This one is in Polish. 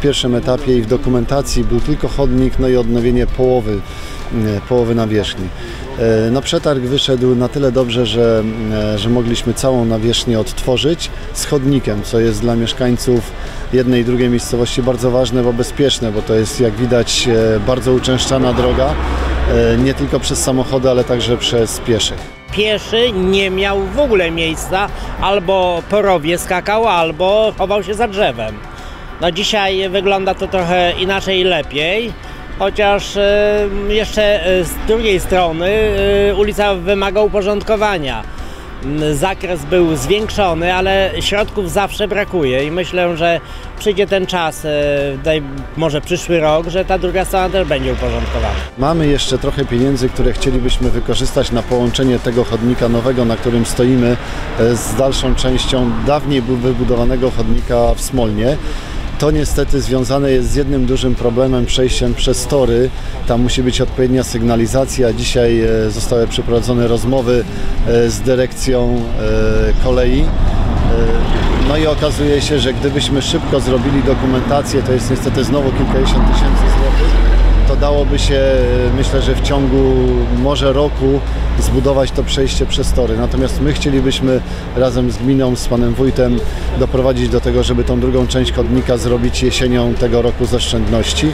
pierwszym etapie i w dokumentacji był tylko chodnik, no i odnowienie połowy, e, połowy nawierzchni. E, No przetarg wyszedł na tyle dobrze, że, e, że mogliśmy całą nawierzchnię odtworzyć z chodnikiem, co jest dla mieszkańców jednej i drugiej miejscowości bardzo ważne, bo bezpieczne, bo to jest jak widać bardzo uczęszczana droga, nie tylko przez samochody, ale także przez pieszych. Pieszy nie miał w ogóle miejsca, albo po rowie skakał, albo chował się za drzewem. No dzisiaj wygląda to trochę inaczej i lepiej, chociaż jeszcze e, z drugiej strony e, ulica wymaga uporządkowania. Zakres był zwiększony, ale środków zawsze brakuje i myślę, że przyjdzie ten czas, e, może przyszły rok, że ta druga strona też będzie uporządkowana. Mamy jeszcze trochę pieniędzy, które chcielibyśmy wykorzystać na połączenie tego chodnika nowego, na którym stoimy, z dalszą częścią dawniej wybudowanego chodnika w Smolnie. To niestety związane jest z jednym dużym problemem, przejściem przez tory. Tam musi być odpowiednia sygnalizacja. Dzisiaj e, zostały przeprowadzone rozmowy e, z dyrekcją e, kolei. E, No i okazuje się, że gdybyśmy szybko zrobili dokumentację, to jest niestety znowu kilkadziesiąt tysięcy złotych to dałoby się, e, myślę, że w ciągu może roku zbudować to przejście przez tory. Natomiast my chcielibyśmy razem z gminą, z panem wójtem doprowadzić do tego, żeby tą drugą część chodnika zrobić jesienią tego roku z oszczędności.